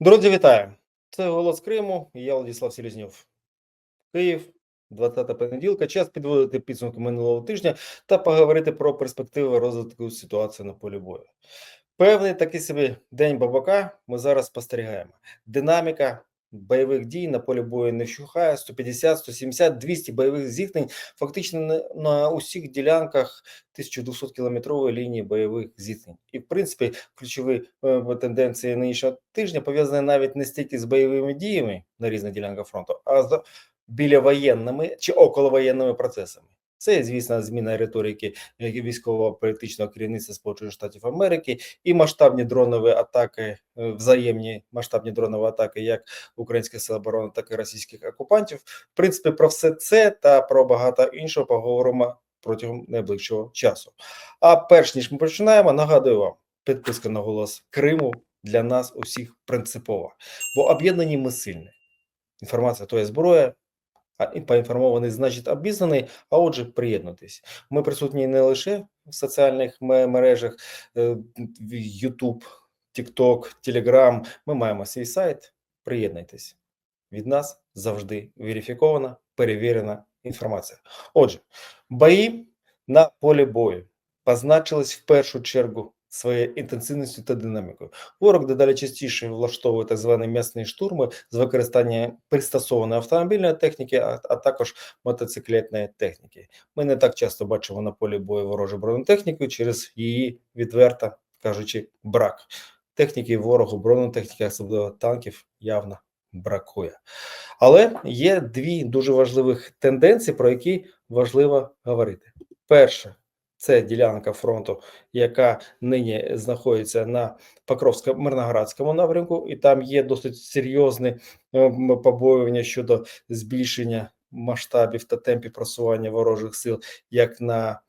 Друзі, вітаю! Це голос Криму. Я Владислав Селізньов. Київ, 20 понеділка. Час підводити підсумки минулого тижня та поговорити про перспективи розвитку ситуації на полі бою. Певний такий собі день бабака ми зараз спостерігаємо. Динаміка бойових дій на полі бою не вщухає 150, 170, 200 бойових зіткнень фактично на, усіх ділянках 1200 кілометрової лінії бойових зіткнень. І в принципі, ключові е, тенденції нинішнього тижня пов'язані навіть не стільки з бойовими діями на різних ділянках фронту, а з біля воєнними чи околовоєнними процесами. Це, звісно, зміна риторики е, військового політичного керівництва Сполучених Штатів Америки і масштабні дронові атаки, е, взаємні масштабні дронові атаки, як українських сил оборони, так і російських окупантів. В принципі, про все це та про багато іншого поговоримо протягом найближчого часу. А перш ніж ми починаємо, нагадую вам, підписка на голос Криму для нас усіх принципова, бо об'єднані ми сильні. Інформація то є зброя. Поінформований, значить обізнаний. А отже, приєднуйтесь. Ми присутні не лише в соціальних мережах е, YouTube, TikTok, Telegram. Ми маємо свій сайт. Приєднуйтесь. Від нас завжди верифікована, перевірена інформація. Отже, бої на полі бою позначились в першу чергу своєю інтенсивністю та динамікою. Ворог дедалі частіше влаштовує так звані м'ясні штурми з використанням пристосованої автомобільної техніки, а, а також мотоциклетної техніки. Ми не так часто бачимо на полі бою ворожу бронетехніку через її відверто кажучи брак. Техніки ворогу бронетехніки, особливо танків, явно бракує. Але є дві дуже важливих тенденції, про які важливо говорити. Перше, це ділянка фронту, яка нині знаходиться на Покровсько-Мирноградському напрямку, і там є досить серйозне побоювання щодо збільшення масштабів та темпів просування ворожих сил, як на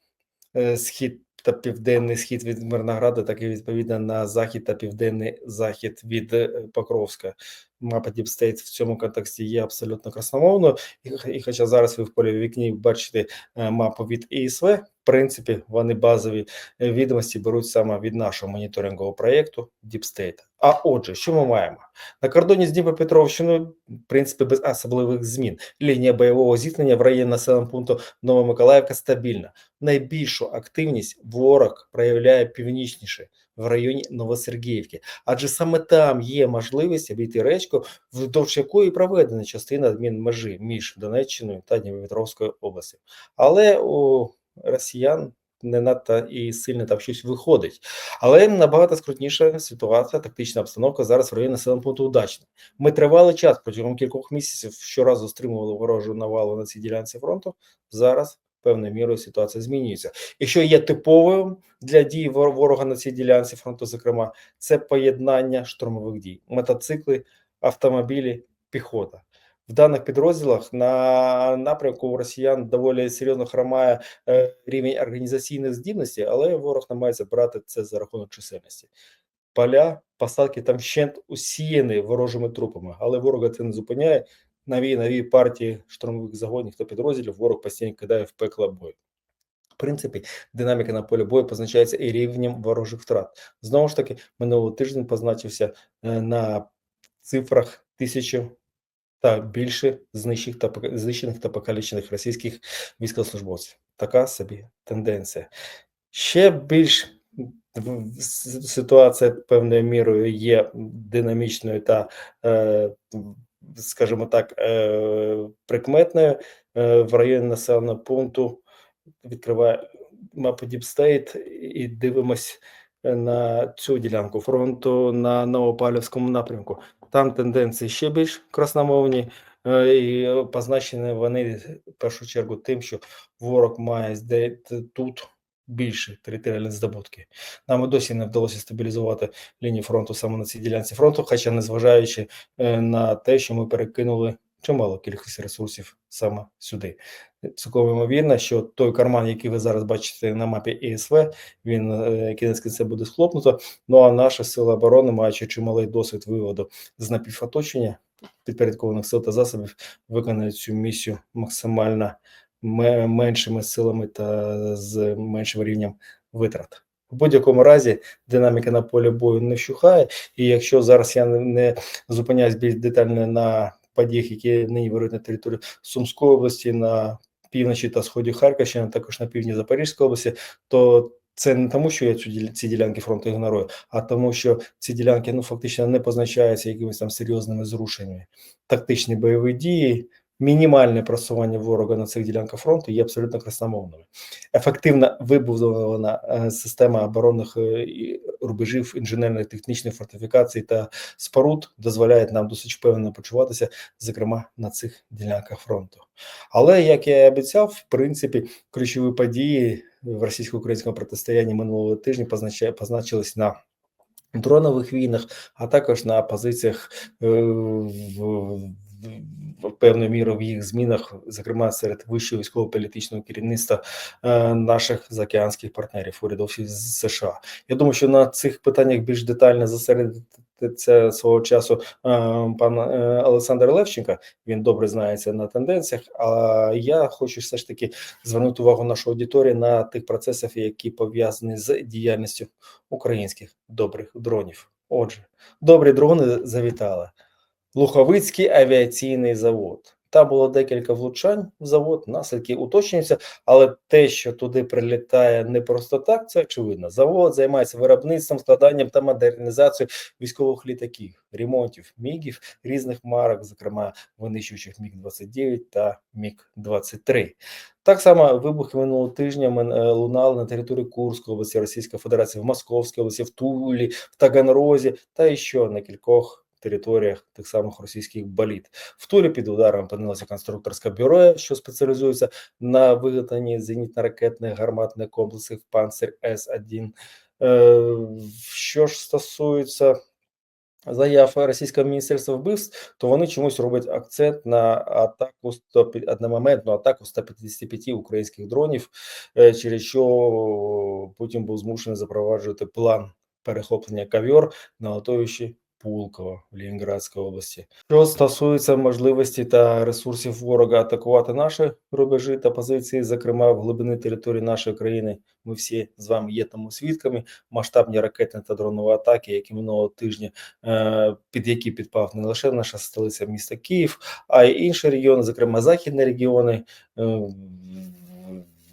е, схід та південний схід від Мирнограда, так і відповідно на захід та південний захід від е, Покровська. Мапа State в цьому контексті є абсолютно красномовною, і, і хоча зараз ви в полі вікні бачите е, мапу від ІСВ, принципі, вони базові е, відомості беруть саме від нашого моніторингового проєкту Deep State. А отже, що ми маємо на кордоні з Дніпропетровщиною, в принципі, без особливих змін. Лінія бойового зіткнення в районі населеного пункту Новомиколаївка стабільна. Найбільшу активність ворог проявляє північніше в районі Новосергіївки, адже саме там є можливість обійти речку, вдовж якої проведена частина адмінмежі між Донеччиною та Дніпропетровською областю. Але у росіян не надто і сильно там щось виходить. Але набагато скрутніша ситуація, тактична обстановка зараз в районі населеного пункту удачна. Ми тривалий час протягом кількох місяців щоразу стримували ворожу навалу на цій ділянці фронту. Зараз певною мірою ситуація змінюється. І що є типовою для дій ворога на цій ділянці фронту, зокрема, це поєднання штурмових дій, мотоцикли, автомобілі, піхота. В даних підрозділах на напрямку росіян доволі серйозно хромає е, рівень організаційних здібностей, але ворог намагається брати це за рахунок чисельності. Поля, посадки там ще усіяні ворожими трупами, але ворога це не зупиняє. Нові нові партії штурмових загонів та підрозділів ворог постійно кидає в пекло бою. В принципі, динаміка на полі бою позначається і рівнем ворожих втрат. Знову ж таки, минулого тиждень позначився е, на цифрах тисячу та більше знищених та знищених та покалічених російських військовослужбовців. Така собі тенденція. Ще більш ситуація певною мірою є динамічною та, е, скажімо так, е, прикметною е, в районі населеного пункту. Відкриває мапу Діпстейт і дивимось на цю ділянку фронту на Новопалівському напрямку. Там тенденції ще більш красномовні, е, і позначені вони в першу чергу тим, що ворог має тут більше територіальні здобутки. Нам досі не вдалося стабілізувати лінію фронту саме на цій ділянці фронту, хоча незважаючи е, на те, що ми перекинули чимало кількість ресурсів саме сюди. Цілком ймовірно, що той карман, який ви зараз бачите на мапі ІСВ, він е, кінець кінця буде схлопнуто. Ну а наша сила оборони, маючи чималий досвід виводу з напівоточення підпорядкованих сил та засобів, виконують цю місію максимально меншими силами та з меншим рівнем витрат. В будь-якому разі динаміка на полі бою не вщухає, і якщо зараз я не зупиняюсь більш детально на подіях, які нині вирують на території Сумської області, на півночі та сході Харківщини, також на півдні Запорізької області, то це не тому, що я цю ці ділянки фронту ігнорую, а тому, що ці ділянки ну фактично не позначаються якимись там серйозними зрушеннями. Тактичні бойові дії, мінімальне просування ворога на цих ділянках фронту є абсолютно красномовними. Ефективна вибудована е, система оборонних е, рубежів інженерних технічних фортифікацій та споруд дозволяє нам досить впевнено почуватися, зокрема на цих ділянках фронту. Але як я і обіцяв, в принципі, ключові події в російсько-українському протистоянні минулого тижня позначає позначились на дронових війнах, а також на позиціях е, в певною мірою в їх змінах, зокрема серед вищого військово-політичного керівництва е, наших заокеанських партнерів урядів з США. Я думаю, що на цих питаннях більш детально зосередиться свого часу е, пан е, Олександр Левченко. Він добре знається на тенденціях. А я хочу все ж таки звернути увагу нашої аудиторії на тих процесах, які пов'язані з діяльністю українських добрих дронів. Отже, добрі дрони завітали. Луховицький авіаційний завод. Там було декілька влучань в завод, наслідки уточнюються, але те, що туди прилітає не просто так, це очевидно. Завод займається виробництвом, складанням та модернізацією військових літаків, ремонтів, мігів різних марок, зокрема винищуючих Міг-29 та Міг-23. Так само вибухи минулого тижня е, лунали на території Курської області Російської Федерації, в Московській області, в Тулі, в Таганрозі та ще на кількох територіях тих самих російських боліт. В Тулі під ударом опинилося конструкторське бюро, що спеціалізується на виготовленні зенітно-ракетних гарматних комплексів Панцир С-1. Е, Що ж стосується заяв Російського міністерства вбивств, то вони чомусь роблять акцент на атаку 100, одномоментну атаку 155 українських дронів, е, через що Путін був змушений запроваджувати план перехоплення кавьор на литовищі Пулково в Лінінградській області. Що стосується можливості та ресурсів ворога атакувати наші рубежі та позиції, зокрема в глибини території нашої країни, ми всі з вами є тому свідками. Масштабні ракетні та дронові атаки, які минулого тижня е, під які підпав не лише наша столиця міста Київ, а й інші регіони, зокрема західні регіони.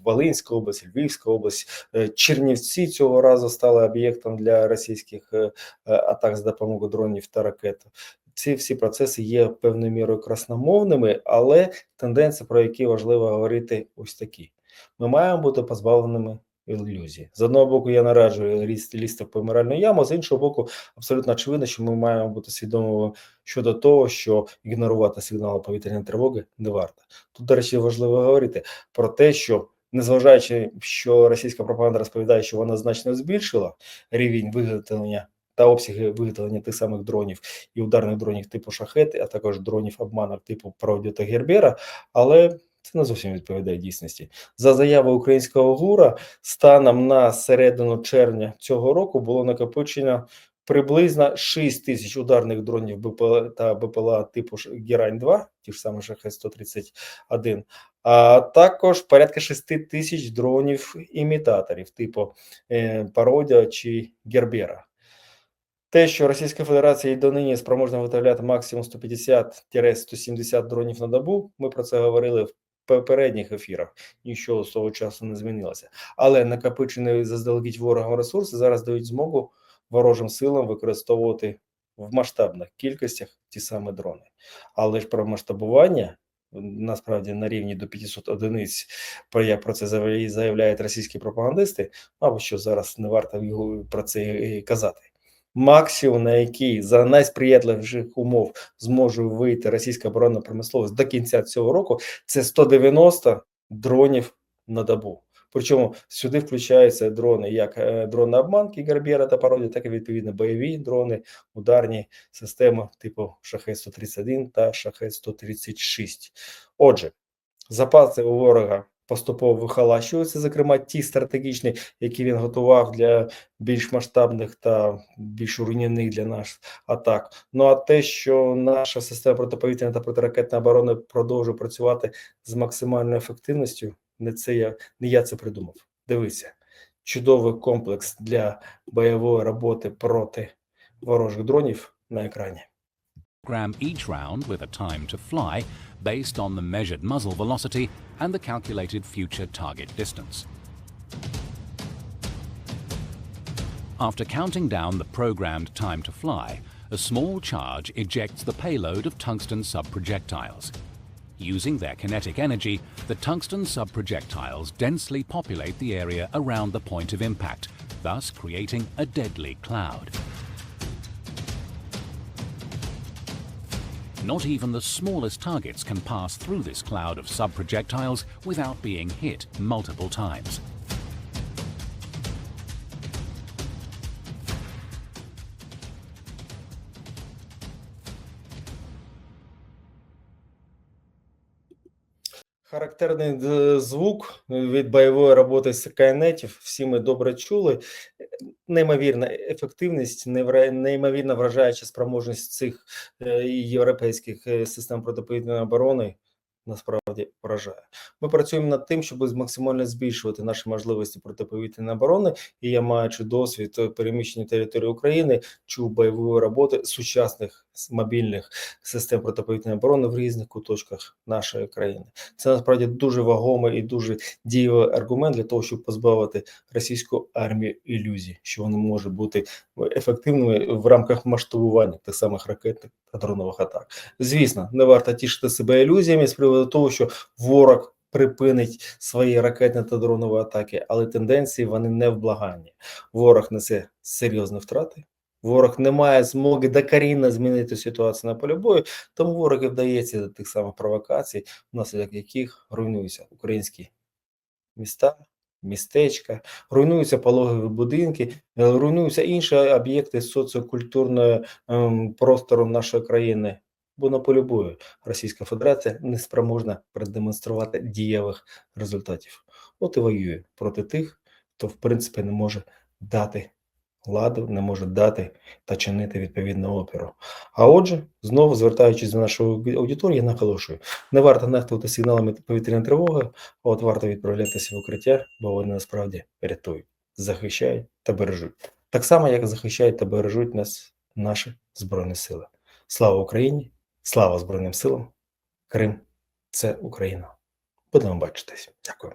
Волинська область, Львівська область, Е, Чернівці цього разу стали об'єктом для російських е, е, атак з допомогою дронів та ракет. Ці всі процеси є певною мірою красномовними, але тенденції, про які важливо говорити, ось такі: ми маємо бути позбавленими ілюзій. З одного боку, я нараджую лізти, лізти в помиральну яму, з іншого боку, абсолютно очевидно, що ми маємо бути свідомими щодо того, що ігнорувати сигнали повітряної тривоги не варто. Тут, до речі, важливо говорити про те, що незважаючи, що російська пропаганда розповідає, що вона значно збільшила рівень виготовлення та обсяги виготовлення тих самих дронів і ударних дронів типу шахети, а також дронів обманок типу Правді та Гербера, але це не зовсім відповідає дійсності. За заявою українського ГУРа, станом на середину червня цього року було накопичено приблизно 6 тисяч ударних дронів БПЛА та БПЛА типу Ш- Герань-2, ті ж самі Шахет-131, а також порядка 6 тисяч дронів імітаторів типу е, Пародія чи Гербера. Те, що Російська Федерація і донині спроможна виготовляти максимум 150-170 дронів на добу, ми про це говорили в попередніх ефірах. Нічого з того часу не змінилося. Але накопичені заздалегідь ворогом ресурси зараз дають змогу ворожим силам використовувати в масштабних кількостях ті самі дрони. Але ж про масштабування насправді на рівні до 500 одиниць, про як про це заявляють російські пропагандисти, мабуть, що зараз не варто його про це казати. Максимум, на який за найсприятливіших умов зможе вийти російська оборонна промисловість до кінця цього року, це 190 дронів на добу. Причому сюди включаються дрони, як е, дрони обманки Гербера та пародії, так і відповідно бойові дрони, ударні системи типу Шахет-131 та Шахет-136. Отже, запаси у ворога поступово вихолащуються, зокрема ті стратегічні, які він готував для більш масштабних та більш руйнівних для нас атак. Ну а те, що наша система протиповітряної та протиракетної оборони продовжує працювати з максимальною ефективністю, не це я не я це придумав. Дивися, чудовий комплекс для бойової роботи проти ворожих дронів на екрані. program each round with a time to fly based on the measured muzzle velocity and the calculated future target distance. After counting down the programmed time to fly, a small charge ejects the payload of tungsten subprojectiles. Using their kinetic energy, the tungsten subprojectiles densely populate the area around the point of impact, thus creating a deadly cloud. Not even the smallest targets can pass through this cloud of subprojectiles without being hit multiple times. Характерний звук від бойової роботи Скайнетів всі ми добре чули. Е, Неймовірна ефективність, неймовірно вражаюча спроможність цих е, європейських е, систем протиповітряної оборони насправді вражає. Ми працюємо над тим, щоб максимально збільшувати наші можливості протиповітряної оборони. І я, маючи досвід е, переміщення території України, чув бойової роботи сучасних мобільних систем протиповітряної оборони в різних куточках нашої країни. Це насправді дуже вагомий і дуже дієвий аргумент для того, щоб позбавити російську армію ілюзій, що вони можуть бути ефективними в рамках масштабування тих самих ракетних та дронових атак. Звісно, не варто тішити себе ілюзіями з приводу того, що ворог припинить свої ракетні та дронові атаки, але тенденції вони невблаганні. Ворог несе серйозні втрати. Ворог не має змоги докорінно змінити ситуацію на полі бою, тому ворог і вдається до тих самих провокацій, внаслідок яких руйнуються українські міста, містечка, руйнуються пологові будинки, е, руйнуються інші об'єкти соціокультурного ем, простору нашої країни. Бо на полі бою Російська Федерація не спроможна продемонструвати дієвих результатів. От і воює проти тих, хто в принципі не може дати ладу, не може дати та чинити відповідного опіру. А отже, знову звертаючись до нашої аудиторії, наголошую: не варто нехтувати сигналами повітряної тривоги, а от варто відправлятися в укриття, бо вони насправді рятують, захищають та бережуть. Так само, як захищають та бережуть нас наші Збройні Сили. Слава Україні! Слава Збройним силам! Крим це Україна. Будемо бачитись. Дякую.